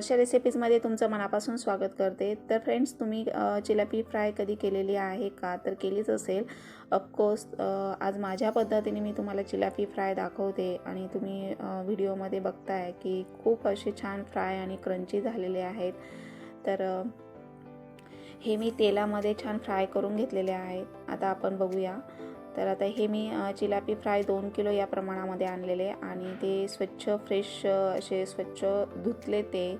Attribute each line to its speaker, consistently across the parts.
Speaker 1: Hello वर्षा रेसिपीजमध्ये तुमचं मनापासून स्वागत करते. तर फ्रेंड्स तुम्ही चिलापी फ्राय कधी केलेली आहे का? तर केलीच असेल. ऑफकोर्स आज माझ्या पद्धतीने मी तुम्हाला चिलापी फ्राय दाखवते आणि तुम्ही व्हिडिओमध्ये बघताय की खूप असे छान फ्राय आणि क्रंची झालेले आहेत. तर हे मी तेलामध्ये छान फ्राय करून घेतलेले आहेत. आता आपण बघूया. तर आता हे मी अ, चिलापी फ्राय दोन किलो या प्रमाणामध्ये आणलेले आणि ते स्वच्छ फ्रेश असे स्वच्छ धुतले ते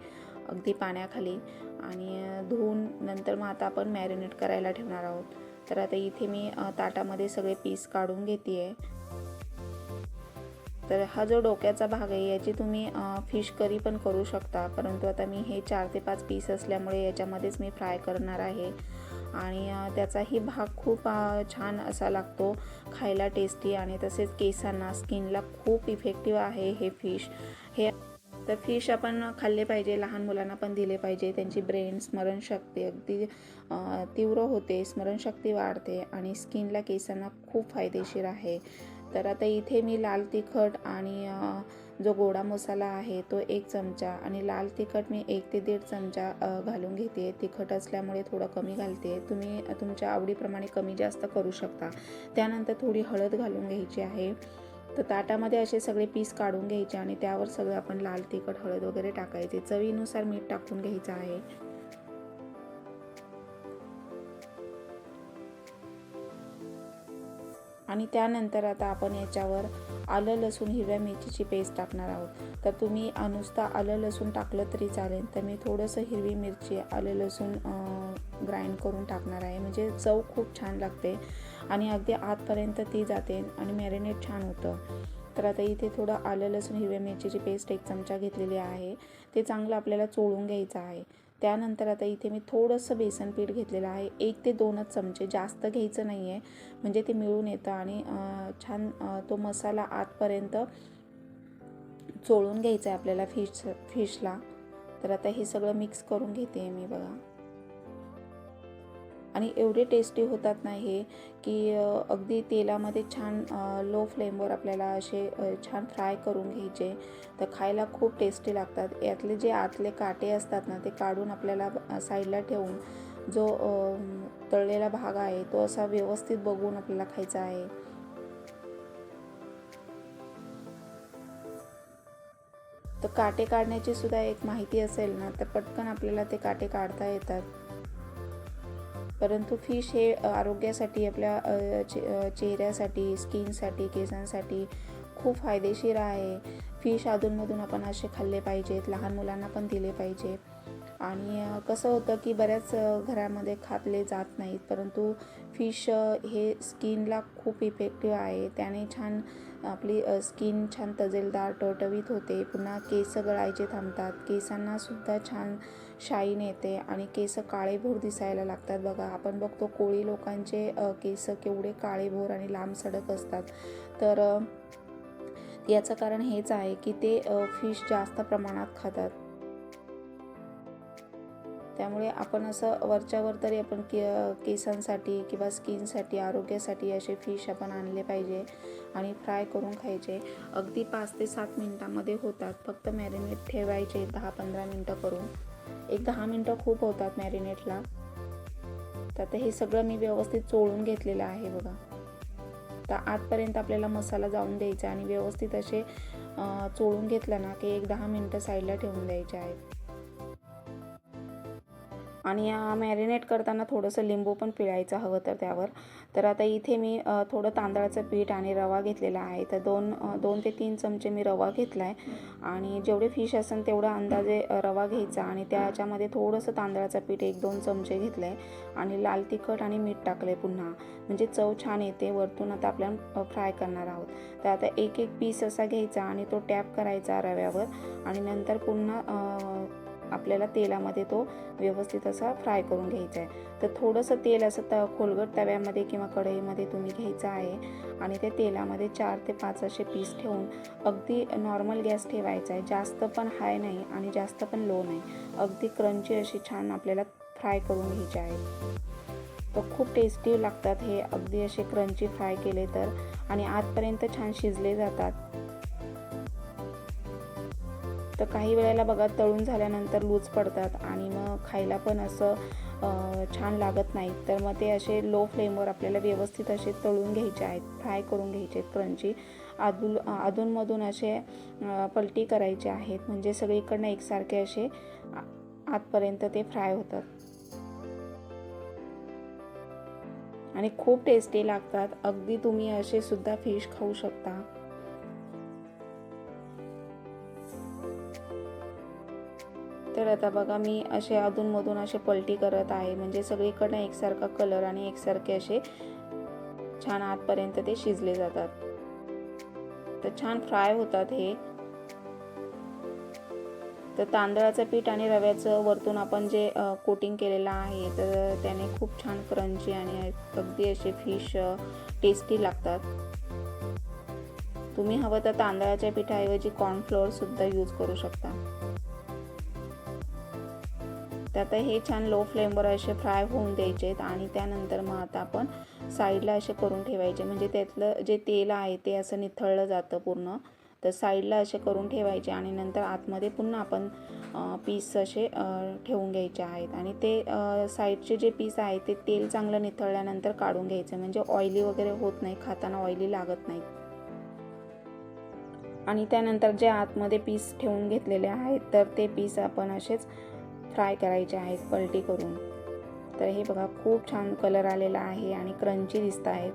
Speaker 1: अगदी पाण्याखाली आणि धुवून नंतर मग आता आपण मॅरिनेट करायला ठेवणार आहोत. तर आता इथे मी ताटामध्ये सगळे पीस काढून घेते आहे तर हा जो डोक्याचा भाग आहे याची तुम्ही फिश करी पण करू शकता परंतु आता मी हे चार ते पाच पीस असल्यामुळे याच्यामध्येच मी फ्राय करणार आहे. आणि त्याचाही भाग खूप छान असा लागतो. खायला टेस्टी आणि तसेच केसांना स्किनला खूप इफेक्टिव्ह आहे हे फिश हे तर फिश आपण खाल्ले पाहिजे लहान मुलांना पण दिले पाहिजे. त्यांची ब्रेन स्मरणशक्ती अगदी तीव्र होते स्मरणशक्ती वाढते आणि स्किनला केसांना खूप फायदेशीर आहे. तर आता इथे मी लाल तिखट आणि जो गोडा मसाला आहे तो एक चमचा आणि लाल तिखट मी एक ते दीड चमचा घालून घेते. तिखट असल्यामुळे थोडं कमी घालते. तुम्ही तुमच्या आवडीप्रमाणे कमी जास्त करू शकता. त्यानंतर थोडी हळद घालून घ्यायची आहे. तर ताटामध्ये असे सगळे पीस काढून घ्यायचे आणि त्यावर सगळं आपण लाल तिखट हळद वगैरे टाकायचे. चवीनुसार मीठ टाकून घ्यायचं आहे. आणि त्यानंतर आता आपण याच्यावर आलं लसूण हिरव्या मिरचीची पेस्ट टाकणार आहोत. तर तुम्ही नुसता नुसतं आलं लसूण टाकलं तरी चालेल. तर मी थोडंसं हिरवी मिरची आलं लसूण ग्राइंड करून टाकणार आहे. म्हणजे चव खूप छान लागते आणि अगदी आतपर्यंत ती जाते आणि मॅरिनेट छान होतं. तर आता इथे थोडं आलं लसूण हिरव्या मिरचीची पेस्ट एक चमचा घेतलेली आहे. ते चांगलं आपल्याला चोळून घ्यायचं आहे. त्यानंतर आता इथे मी थोडंसं बेसन पीठ घेतलेलं आहे. एक ते दोनच चमचे. जास्त घ्यायचं नाही आहे म्हणजे ते मिळून येतं आणि छान तो मसाला आतपर्यंत चोळून घ्यायचा आहे आपल्याला फिश फिशला. तर आता हे सगळं मिक्स करून घेते मी बघा. आणि एवढे टेस्टी होतात ना हे की अगदी तेलामध्ये छान लो फ्लेमवर आपल्याला असे छान फ्राय करून घ्यायचे. तर खायला खूप टेस्टी लागतात. यातले जे आतले काटे असतात ना ते काढून आपल्याला साईडला ठेवून जो तळलेला भाग आहे तो असा व्यवस्थित बघून आपल्याला खायचा आहे. तर काटे काढण्याची सुद्धा एक माहिती असेल ना तर पटकन आपल्याला ते काटे काढता येतात. परंतु फिश हे आरोग्यासाठी आपल्या चे चेहऱ्यासाठी स्किनसाठी केसांसाठी खूप फायदेशीर आहे. फिश अधूनमधून आपण असे खाल्ले पाहिजेत लहान मुलांना पण दिले पाहिजे आणि कसं होतं की बऱ्याच घरामध्ये खातले जात नाहीत परंतु फिश हे स्किनला खूप इफेक्टिव्ह आहे. त्याने छान आपली स्किन छान तजेलदार टवटवीत होते. पुन्हा केस गळायचे थांबतात. केसांना सुद्धा छान शाईन येते आणि केस काळेभोर दिसायला लागतात. बघा आपण बघतो कोळी लोकांचे केस केवढे काळेभोर आणि लांब सडक असतात. तर याचं कारण हेच आहे की ते फिश जास्त प्रमाणात खातात. त्यामुळे आपण असं वरच्यावर तरी आपण के केसांसाठी किंवा स्किनसाठी आरोग्यासाठी असे फिश आपण आणले पाहिजे आणि फ्राय करून खायचे. अगदी पाच ते सात मिनटामध्ये होतात. फक्त मॅरिनेट ठेवायचे दहा पंधरा मिनटं करून. एक दहा मिनटं खूप होतात मॅरिनेटला तर आता हे सगळं मी व्यवस्थित चोळून घेतलेलं आहे बघा. तर आतपर्यंत आपल्याला मसाला जाऊन द्यायचा आणि व्यवस्थित असे चोळून घेतलं ना की एक दहा मिनटं साईडला ठेवून द्यायचे आहेत. आणि मॅरिनेट करताना थोडंसं लिंबू पण पिळायचं हवं तर त्यावर. तर आता इथे मी थोडं तांदळाचं पीठ आणि रवा घेतलेला आहे. तर दोन दोन ते तीन चमचे मी रवा घेतला आहे आणि जेवढे फिश असेल तेवढा अंदाजे रवा घ्यायचा आणि त्याच्यामध्ये थोडंसं तांदळाचं पीठ एक दोन चमचे घेतलं आहे आणि लाल तिखट आणि मीठ टाकलं आहे पुन्हा. म्हणजे चव छान येते. वरतून आता आपल्याला फ्राय करणार आहोत. तर आता एक एक पीस असा घ्यायचा आणि तो टॅप करायचा रव्यावर. आणि नंतर पुन्हा आपल्याला तेलामध्ये तो व्यवस्थित असा फ्राय करून घ्यायचा आहे. तर थोडंसं तेल असं त खोलगट तव्यामध्ये किंवा कढईमध्ये तुम्ही घ्यायचं आहे आणि त्या तेलामध्ये चार ते पाच असे पीस ठेवून अगदी नॉर्मल गॅस ठेवायचा आहे. जास्त पण हाय नाही आणि जास्त पण लो नाही. अगदी क्रंची अशी छान आपल्याला फ्राय करून घ्यायचे आहे. तर खूप टेस्टी लागतात हे. अगदी असे क्रंची फ्राय केले तर आणि आतपर्यंत छान शिजले जातात. तर काही वेळेला बघा तळून झाल्यानंतर लूज पडतात आणि मग खायला पण असं छान लागत नाही. तर मग ते असे लो फ्लेमवर आपल्याला व्यवस्थित असे तळून घ्यायचे आहेत फ्राय करून घ्यायचे आहेत क्रंची अधून अधूनमधून असे पलटी करायचे आहेत. म्हणजे सगळीकडनं एकसारखे असे आतपर्यंत ते फ्राय होतात. आणि खूप टेस्टी लागतात. अगदी तुम्ही असे सुद्धा फिश खाऊ शकता. तर आता बघा मी असे अधूनमधून असे पलटी करत आहे. म्हणजे सगळीकडनं एकसारखा कलर आणि एकसारखे असे छान आतपर्यंत ते शिजले जातात. तर छान फ्राय होतात हे. तर तांदळाचं पीठ आणि रव्याचं वरतून आपण जे कोटिंग केलेलं आहे तर त्याने खूप छान क्रंची आणि अगदी असे फिश टेस्टी लागतात. तुम्ही हवं तर तांदळाच्या पिठाऐवजी कॉर्नफ्लोअर सुद्धा यूज करू शकता. तर आता हे छान लो फ्लेमवर असे फ्राय होऊन द्यायचे आहेत आणि त्यानंतर मग आता आपण साईडला असे करून ठेवायचे. म्हणजे त्यातलं जे तेल आहे ते असं निथळलं जातं पूर्ण. तर साईडला असे करून ठेवायचे आणि नंतर आतमध्ये पुन्हा आपण पीस असे ठेवून घ्यायचे आहेत. आणि ते साईडचे जे पीस आहे ते तेल चांगलं निथळल्यानंतर काढून घ्यायचं. म्हणजे ऑइली वगैरे होत नाही. खाताना ऑइली लागत नाही. आणि त्यानंतर जे आतमध्ये पीस ठेवून घेतलेले आहेत तर ते पीस आपण असेच फ्राय करायचे आहेत पलटी करून. तर हे बघा खूप छान कलर आलेला आहे आणि क्रंची दिसत आहेत.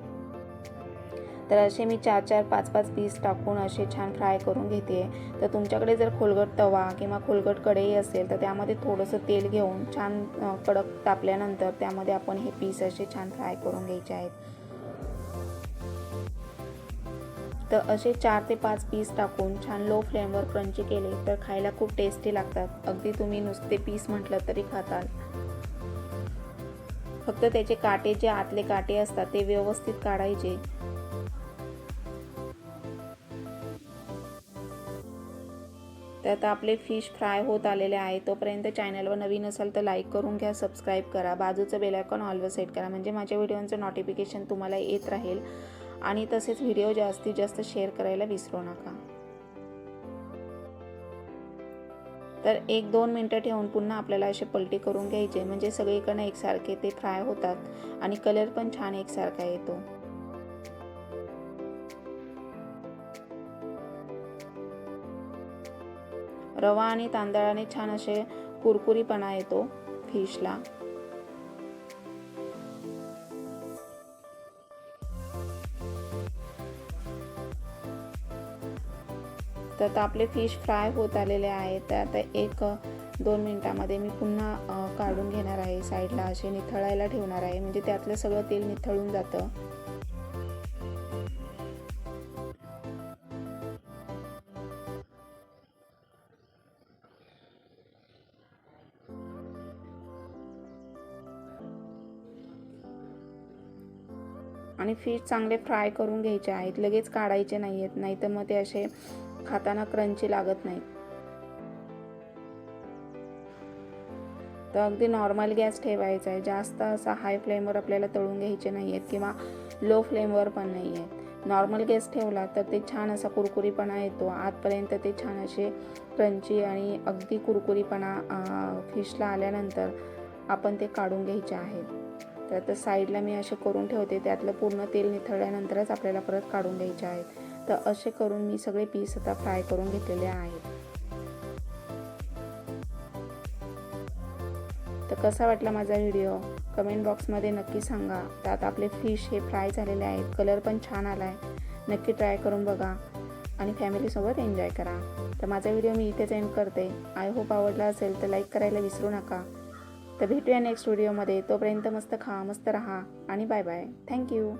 Speaker 1: तर असे मी चार चार पाच पाच पीस टाकून असे छान फ्राय करून घेते. तर तुमच्याकडे जर खोलगट तवा किंवा खोलगट कढई असेल तर त्यामध्ये थोडंसं तेल घेऊन छान कडक तापल्यानंतर त्यामध्ये आपण हे पीस असे छान फ्राय करून घ्यायचे आहेत. तर असे चार ते पाच पीस टाकून छान लो फ्लेमवर क्रंची केले तर खायला खूप टेस्टी लागतात. अगदी तुम्ही नुसते पीस म्हटलं तरी खाताल. फक्त त्याचे काटे जे आतले काटे असतात ते व्यवस्थित काढायचे. तर आता आपले फिश फ्राय होत आलेले आहे. तोपर्यंत चॅनलवर नवीन असाल तर लाईक करून घ्या सबस्क्राईब करा. बाजूचं बेलायकॉन ऑलवर सेट करा. म्हणजे माझ्या व्हिडिओचं नोटिफिकेशन तुम्हाला येत राहील. आणि तसेच व्हिडिओ जास्तीत जास्त शेअर करायला विसरू नका. तर एक दोन मिनटं ठेवून पुन्हा आपल्याला असे पलटी करून घ्यायचे. म्हणजे सगळीकडनं एकसारखे ते फ्राय होतात आणि कलर पण छान एकसारखा येतो. रवा आणि तांदळाने छान असे कुरकुरीपणा येतो फिशला. तर आता आपले फिश फ्राय होत आलेले आहेत. तर आता एक दोन मिनटामध्ये मी पुन्हा काढून घेणार आहे साईडला असे निथळायला ठेवणार आहे. म्हणजे त्यातलं सगळं तेल निथळून जातं. आणि फिश चांगले फ्राय करून घ्यायचे आहेत. लगेच काढायचे नाही आहेत नाही तर मग ते असे खाताना क्रंची लागत नाही. तर अगदी नॉर्मल गॅस ठेवायचा आहे. जास्त असा हाय फ्लेमवर आपल्याला तळून घ्यायचे नाही आहेत किंवा लो फ्लेमवर पण नाही आहेत नॉर्मल गॅस ठेवला तर ते छान असा कुरकुरीपणा येतो. आतपर्यंत ते छान असे क्रंची आणि अगदी कुरकुरीपणा फिशला आल्यानंतर आपण ते काढून घ्यायचे आहेत तर आता साईडला मी असे करून ठेवते. त्यातलं पूर्ण तेल निथळल्यानंतरच आपल्याला परत काढून घ्यायचे आहेत तर असे करून मी सगळे पीस आता फ्राय करून घेतलेले आहेत. तर कसा वाटला माझा व्हिडिओ कमेंट बॉक्समध्ये नक्की सांगा. त्यात आपले फिश हे फ्राय झालेले आहेत. कलर पण छान आला आहे नक्की ट्राय करून बघा. आणि फॅमिलीसोबत एन्जॉय करा. तर माझा व्हिडिओ मी इथेच एंड करते. आय होप आवडला असेल तर लाईक करायला विसरू नका. तर भेटूया नेक्स्ट व्हिडिओमध्ये तोपर्यंत मस्त खा मस्त राहा. आणि बाय बाय थँक्यू